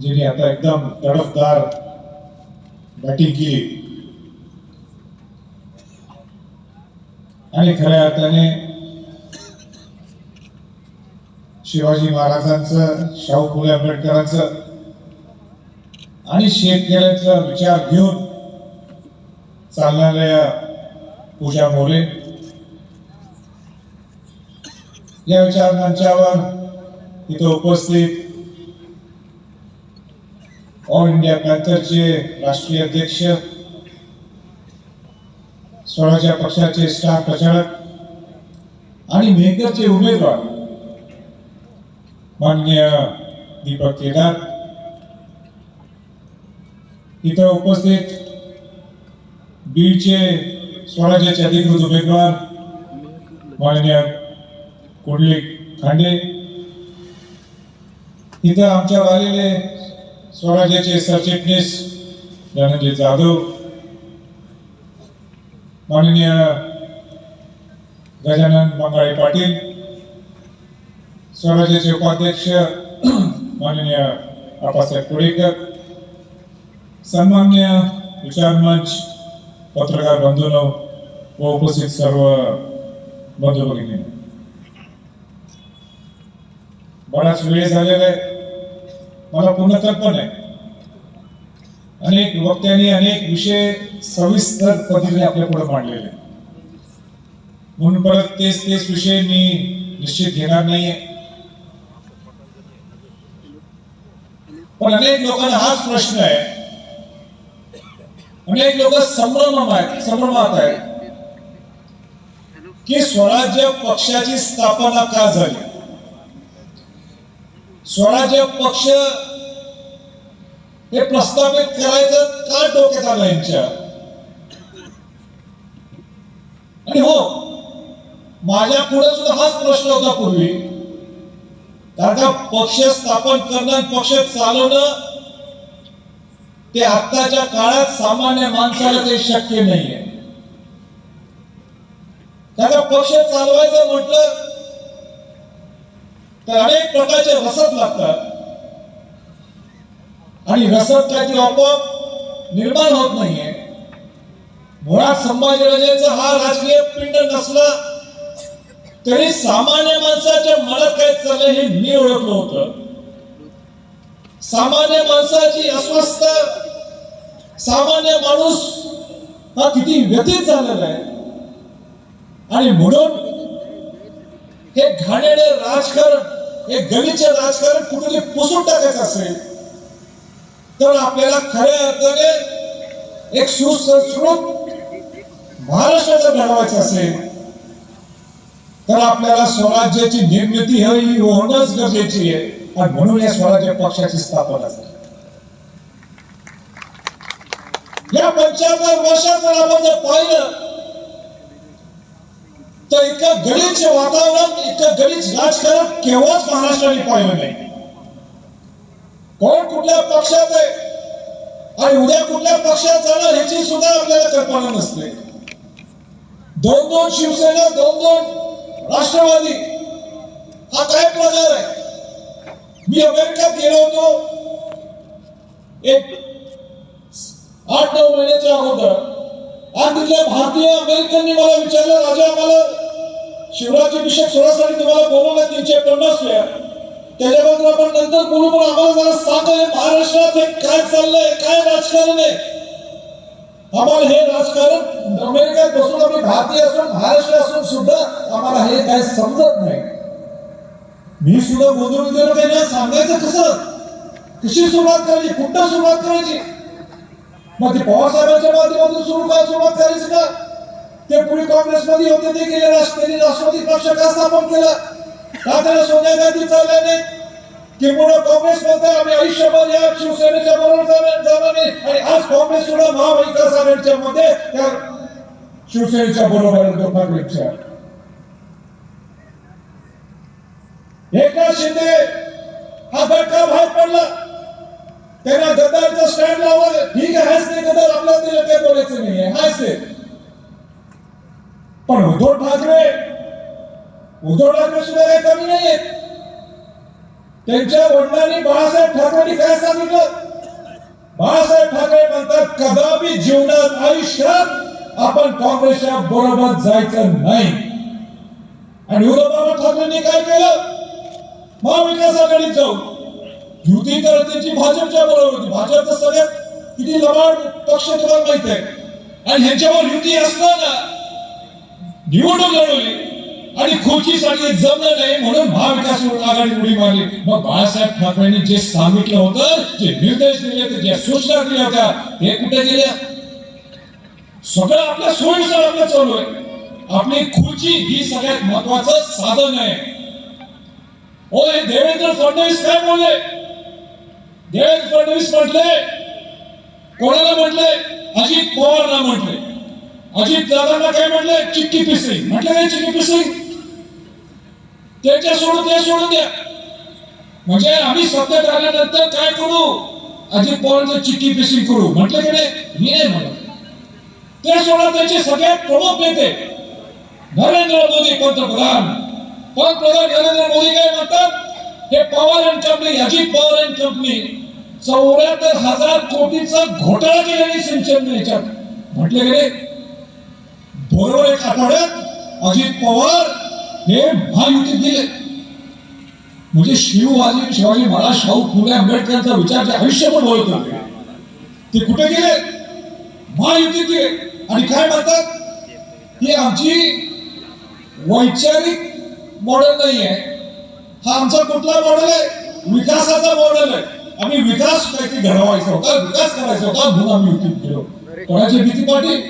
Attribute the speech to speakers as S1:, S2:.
S1: जिने आता एकदम तडफदार बॅटिंग केली. आणि खऱ्या अर्थाने शिवाजी महाराजांचं शाहू फुले आंबेडकरांचं आणि शेतकऱ्यांचा विचार घेऊन चालणाऱ्या पूजा मोरे या विचार मंचावर इथं उपस्थित ऑल इंडिया पॅन्थरचे राष्ट्रीय अध्यक्ष स्वराज्य पक्षाचे स्टार प्रचारक आणि मेघरचे उमेदवार मान्य दीपक केदार इथं उपस्थित बीडचे स्वराज्याचे अधिकृत उमेदवार मान्य कुंडली खांडे इथं आमच्यावर आलेले स्वराज्याचे सरचिटणीस धनंजय जाधव माननीय गजानन मंगाळे पाटील स्वराज्याचे उपाध्यक्ष माननीय आपासाहेब कोळेकर सन्मान्य विचार मंच पत्रकार बंधूंनो व उपस्थित सर्व बंधू भगिनी. बराच वेळ झालेला आहे. मला पूर्ण कल्पना आहे. अनेक वक्त्यांनी अनेक विषय सविस्तर पद्धतीने आपल्या पुढे मांडलेले म्हणून परत तेच तेच विषय मी निश्चित घेणार नाहीये. पण अनेक लोकांना हाच प्रश्न आहे. अनेक लोक संभ्रम आहेत संभ्रमात आहेत. की स्वराज्य पक्षाची स्थापना का झाली? स्वराज्य पक्ष हे प्रस्थापित करायचं का डोक्यात आलं यांच्या? आणि हो माझ्या पुढे सुद्धा हाच प्रश्न होता पूर्वी. कारण का पक्ष स्थापन करणं पक्ष चालवणं ते आत्ताच्या काळात सामान्य माणसाला ते शक्य नाहीये. कारण पक्ष चालवायचं म्हटलं तर अनेक प्रकारचे रसद लागतात. आणि रसद त्याची आपोआप निर्माण होत नाहीये. मुळात संभाजीराजेचा हा राजकीय पिंड नसला तरी सामान्य माणसाच्या मनात काय चाललंय हे मी ओळखलं होतं. सामान्य माणसाची अस्वस्थ सामान्य माणूस हा किती व्यथित झालेला आहे. आणि म्हणून हे घाणेडे राजकारण हे गलीचे राजकारण कुठे पुसून टाकायचं असेल तर आपल्याला खऱ्या अर्थाने एक सुसंस्कृत महाराष्ट्राचं घडवायचं असेल तर आपल्याला स्वराज्याची निर्मिती ही होणंच गरजेची आहे. आणि म्हणून या स्वराज्य पक्षाची स्थापना झाली. या पंच्याहत्तर वर्षात जर आपण जर पाहिलं तर इतकं गणेश वातावरण राजकारण केव्हाच महाराष्ट्राने पाहिलं नाही. कोण कुठल्या पक्षात आहे? आणि उद्या कुठल्या पक्षात जाणार ह्याची सुद्धा आपल्याला कल्पना नसते. दोन दोन शिवसेना दोन दोन राष्ट्रवादी. हा काय प्रकार आहे? मी अमेरिकेत गेलो होतो. एक आठ नऊ महिन्याच्या अगोदर. आणि तिथल्या भारतीय अमेरिकननी मला विचारलं राजा मला शिवराज्याभिषेक अभिषेक सोहळ्यासाठी तुम्हाला बोलवलं तीनशे पन्नास वेळा. त्याच्याबद्दल आपण नंतर बोलू पण आम्हाला जरा सांगा महाराष्ट्रात हे काय चाललंय काय राजकारण आहे? आम्हाला हे राजकारण अमेरिकेत बसून आम्ही भारतीय असून महाराष्ट्र असून सुद्धा आम्हाला हे काय समजत नाही. मी सुद्धा गोंधळून गेलो त्यांना सांगायचं कसं? कशी सुरुवात करायची? कुठं सुरुवात करायची? मग ते पवार साहेबांच्या माध्यमातून सुरू काय सुरुवात करायची का? ते पुढे काँग्रेसमध्ये होते ते गेले राष्ट्रपती राष्ट्रवादी पक्ष का स्थापन केला. का त्याला सोनिया गांधी चालल्या नाही किंबहुना काँग्रेस म्हणते आम्ही आयुष्यभर या शिवसेनेच्या बरोबर जाणार नाही. आणि आज काँग्रेस सुद्धा महाविकास आघाडीच्या मध्ये त्या शिवसेनेच्या बरोबर काँग्रेसच्या एकनाथ शिंदे हा गटका बाहेर पडला. त्यांना गद्दारचं स्टँड लावलं. ठीक आहे हाच नाही गद्दार आपल्याला त्याला काही बोलायचं नाही हाच नाही पण उद्धव ठाकरे उद्धव ठाकरे सुद्धा काही कमी नाहीये त्यांच्या वडिलांनी बाळासाहेब ठाकरेंनी काय सांगितलं? बाळासाहेब ठाकरे म्हणतात कदापि जीवनात आयुष्यात आपण काँग्रेसच्या बरोबर जायचं नाही. आणि उद्धवबाबा ठाकरेंनी काय केलं? महाविकास आघाडीत जाऊ युती तर त्यांची भाजपच्या बरोबर होती. भाजप तर सगळ्यात किती लबाड पक्ष तुम्हाला माहीत आहे. आणि ह्यांच्यावर युती असताना निवडून लढवली आणि खोचीसाठी जमलं नाही म्हणून महाविकास आघाडी उडी मारली. मग बाळासाहेब ठाकरेंनी जे सांगितलं होतं जे निर्देश दिले होते ज्या सूचना दिल्या होत्या ते कुठे गेल्या? सगळं आपल्या सोयीनुसार आपलं चालू आहे. आपली खुर्ची ही सगळ्यात महत्वाचं साधन आहे. ओ हे देवेंद्र फडणवीस काय बोलले? देवेंद्र फडणवीस म्हटले कोणाला म्हटले? अजित पवारला म्हटले. अजित दादांना काय म्हटले चिक्की पिसिंग म्हटलं काय चिक्की पिसिंग त्याच्या सोडून ते सोडून द्या. म्हणजे आम्ही सत्तेत आल्यानंतर काय करू? अजित पवारांचं चिक्की पिसिंग करू. म्हटलं की नाही मी नाही म्हणत. ते सोडा त्यांचे सगळ्यात प्रमुख नेते. नरेंद्र मोदी पंतप्रधान. पंतप्रधान नरेंद्र मोदी काय म्हणतात? हे Pawar and company Ajit Pawar and company चौऱ्याहत्तर हजार कोटीचा घोटाळा केल्याने सिंचन याच्यात म्हटले गेले. बरोबर एक आठवड्यात अजित पवार हे महायुतीत गेले. म्हणजे शिवबाजी शिवाजी महाराज शाहू फुले आंबेडकरांचा विचार जे आयुष्यभर बोलत होते ते कुठे गेले? महायुतीत गेले. आणि काय म्हणतात? ही आमची वैचारिक मॉडेल नाही आहे. हा आमचा कुठला मॉडेल आहे? विकासाचा मॉडेल आहे. आम्ही विकास काहीतरी घडवायचा होता विकास करायचा होता म्हणून आम्ही युतीत गेलो. कोणाची भीती पाठी